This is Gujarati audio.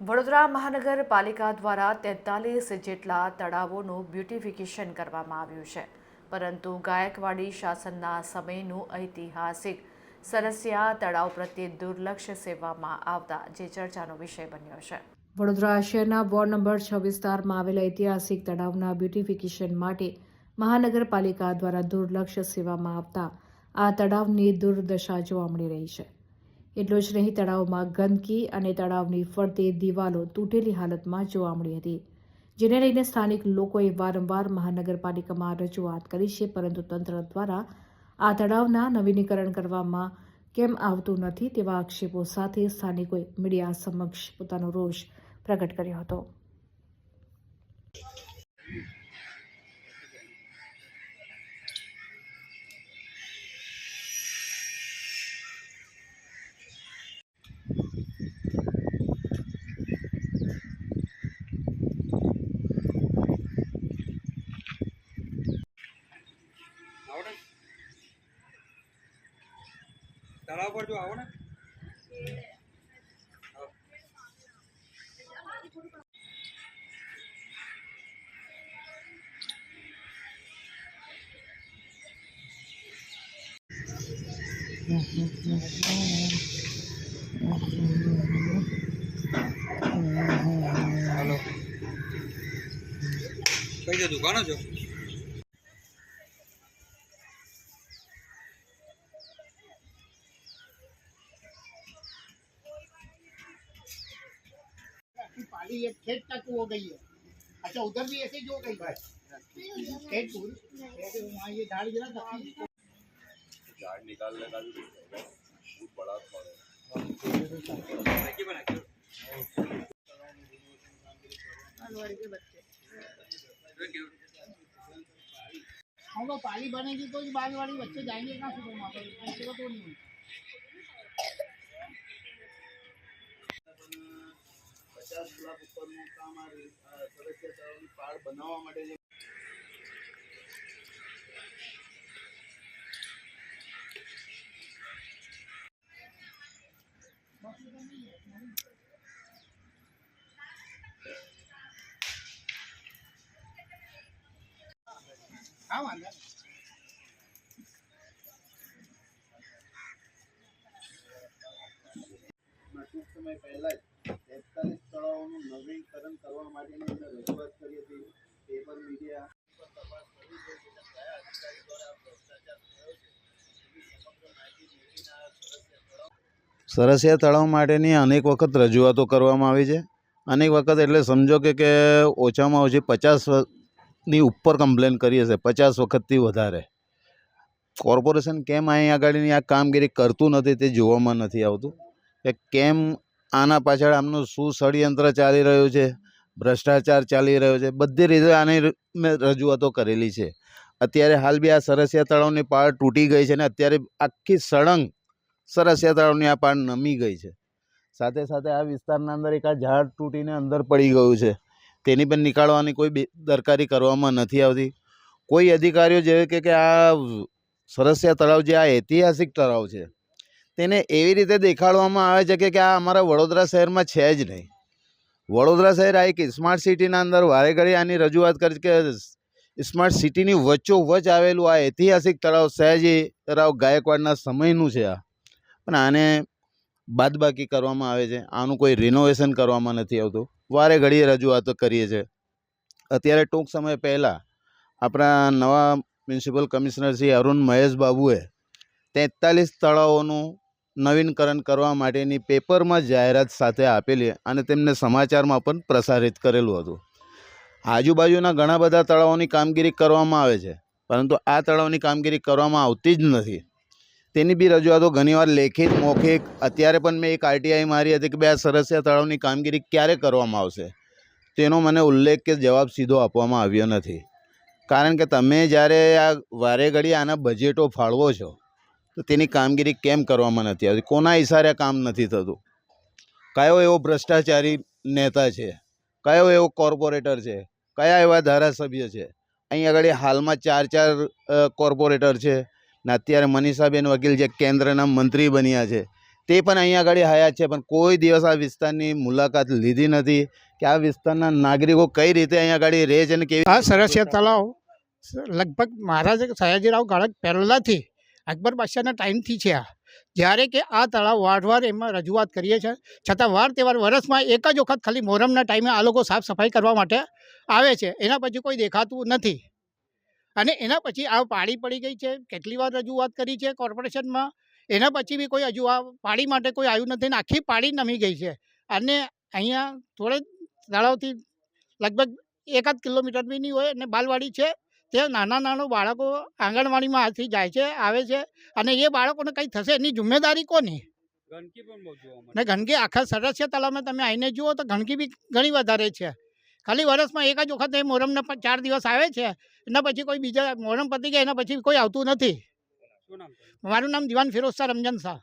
વડોદરા મહાનગરપાલિકા દ્વારા તેતાલીસ જેટલા તળાવોનું બ્યુટિફિકેશન કરવામાં આવ્યું છે. પરંતુ ગાયકવાડી શાસનના સમયનું ઐતિહાસિક સરસિયા તળાવ પ્રત્યે દુર્લક્ષ સેવામાં આવતા જે ચર્ચાનો વિષય બન્યો છે. વડોદરા શહેરના વોર્ડ નંબર છ વિસ્તારમાં આવેલા ઐતિહાસિક તળાવના બ્યુટિફિકેશન માટે મહાનગરપાલિકા દ્વારા દુર્લક્ષ સેવામાં આવતા આ તળાવની દુર્દશા જોવા મળી રહી છે. એટલું જ નહીં, તળાવમાં ગંદકી અને તળાવની ફરતે દિવાલો તૂટેલી હાલતમાં જોવા મળી હતી. જેને લઈને સ્થાનિક લોકોએ વારંવાર મહાનગરપાલિકામાં રજૂઆત કરી છે, પરંતુ તંત્ર દ્વારા આ તળાવના નવીનીકરણ કરવામાં કેમ આવતું નથી તેવા આક્ષેપો સાથે સ્થાનિકોએ મીડિયા સમક્ષ પોતાનો રોષ પ્રગટ કર્યો હતો. તળાવ પર જો આવો ને. હાલો કઈ છે દુકાનો છો पाली एक खेत तक हो गई है। अच्छा उधर भी ऐसे हो गई? भाई खेत पूरी वहाँ ये झाड़ गिरा था। झाड़ निकालने का भी बहुत बड़ा है। हम लोग पाली बनेगी तो बाल वाली बच्चे जाएँगे कहाँ सुपर मार्केट तो नहीं પચાસ લાખ ઉપરનું કામ આ સદસ્ય તળાવની બનાવવા માટે જે સમય પહેલા જ છે. છે. સરસિયા તળાવ માટેની અનેક વખત રજૂઆતો કરવામાં આવી છે. અનેક વખત એટલે સમજો કે કે ઓછામાં ઓછી પચાસની ઉપર કમ્પ્લેન કરી હશે પચાસ વખતથી વધારે. કોર્પોરેશન કેમ અહીં આગળની આ કામગીરી કરતું નથી તે જોવામાં નથી આવતું. કે કેમ આના પાછળ આમનું શું ષડયંત્ર ચાલી રહ્યું છે, ભ્રષ્ટાચાર ચાલી રહ્યો છે, બધી રીતે આની મેં રજૂઆતો કરેલી છે. અત્યારે હાલ બી આ સરસિયા તળાવની પાળ તૂટી ગઈ છે ને અત્યારે આખી સળંગ સરસિયા તળાવની આ પાળ નમી ગઈ છે. સાથે સાથે આ વિસ્તારના અંદર એક આ ઝાડ તૂટીને અંદર પડી ગયું છે. તેની પણ નીકાળવાની કોઈ બેદરકારી કરવામાં નથી આવતી. કોઈ અધિકારીઓ કે કે આ સરસિયા તળાવ જે આ ઐતિહાસિક તળાવ છે તેને એવી રીતે દેખાડવામાં આવે છે કે કે આ અમારા વડોદરા શહેરમાં છે જ નહીં. વડોદરા શહેર આ એક સ્માર્ટ સિટીના અંદર વારે ઘડી આની રજૂઆત કરી કે સ્માર્ટ સિટીની વચ્ચોવચ આવેલું આ ઐતિહાસિક તળાવ સયાજી રાવ ગાયકવાડના સમયનું છે આ. પણ આને બાદબાકી કરવામાં આવે છે. આનું કોઈ રિનોવેશન કરવામાં નથી આવતું. વારે ઘડીએ રજૂઆતો કરીએ છીએ અત્યારે ટૂંક સમય પહેલાં આપણા નવા મ્યુનિસિપલ કમિશનર શ્રી અરુણ મહેશ બાબુએ તેતાલીસ તળાવોનું નવીનકરણ કરવા માટેની પેપરમાં જાહેરાત સાથે આપેલી અને તેમને સમાચારમાં પણ પ્રસારિત કરેલું હતું. આજુબાજુના ઘણા બધા તળાવોની કામગીરી કરવામાં આવે છે, પરંતુ આ તળાવની કામગીરી કરવામાં આવતી જ નથી. તેની બી રજૂઆતો ઘણીવાર લેખિત, મૌખિક, અત્યારે પણ મેં એક આરટીઆઈ મારી હતી કે, બે આ સરસિયા તળાવની કામગીરી ક્યારે કરવામાં આવશે? તેનો મને ઉલ્લેખ કે જવાબ સીધો આપવામાં આવ્યો નથી. કારણ કે તમે જ્યારે આ વારે ઘડી આના બજેટો ફાળવો છો તો તેની કામગીરી કેમ કરવામાં નથી આવતી? કોના ઇશારે કામ નથી થતું? કયો એવો ભ્રષ્ટાચારી નેતા છે? કયો એવો કોર્પોરેટર છે? કયા એવા ધારાસભ્ય છે? અહીં આગળ હાલમાં ચાર ચાર કોર્પોરેટર છે ને અત્યારે મનીષાબેન વકીલ જે કેન્દ્રના મંત્રી બન્યા છે, તે પણ અહીંયા આગળ હયાત છે. પણ કોઈ દિવસ આ વિસ્તારની મુલાકાત લીધી નથી કે આ વિસ્તારના નાગરિકો કઈ રીતે અહીંયા આગળ રહે છે અને કેવી આ સરસિયા તળાવ. લગભગ મહારાજ સયાજીરાવ ગાળક પહેલાંથી અકબર બાદશાહના ટાઈમથી છે આ. જ્યારે કે આ તળાવ વારવાર એમાં રજૂઆત કરીએ છીએ, છતાં વાર તહેવાર વર્ષમાં એક જ વખત ખાલી મોહરમના ટાઈમે આ લોકો સાફ સફાઈ કરવા માટે આવે છે. એના પછી કોઈ દેખાતું નથી. અને એના પછી આ પાળી પડી ગઈ છે, કેટલી વાર રજૂઆત કરી છે કોર્પોરેશનમાં. એના પછી બી કોઈ હજુ આ પાળી માટે કોઈ આવ્યું નથી ને આખી પાળી નમી ગઈ છે. અને અહીંયા થોડે તળાવથી લગભગ એકાદ કિલોમીટર બી નહીં હોય અને બાલવાડી છે. ત્યાં નાના નાના બાળકો આંગણવાડીમાં હાથથી જાય છે આવે છે અને એ બાળકોને કંઈ થશે એની જિમ્મેદારી કોની? ને ગંદકી આખા સરસ્ય તળાવમાં તમે આવીને જુઓ તો ગંદકી બી ઘણી વધારે છે. ખાલી વર્ષમાં એક જ વખત એ મોરમને ચાર દિવસ આવે છે એના પછી કોઈ બીજા મોહરમ પતી ગયા એના પછી કોઈ આવતું નથી? મારું નામ દિવાન ફિરોઝ શાહ રમજાન શાહ.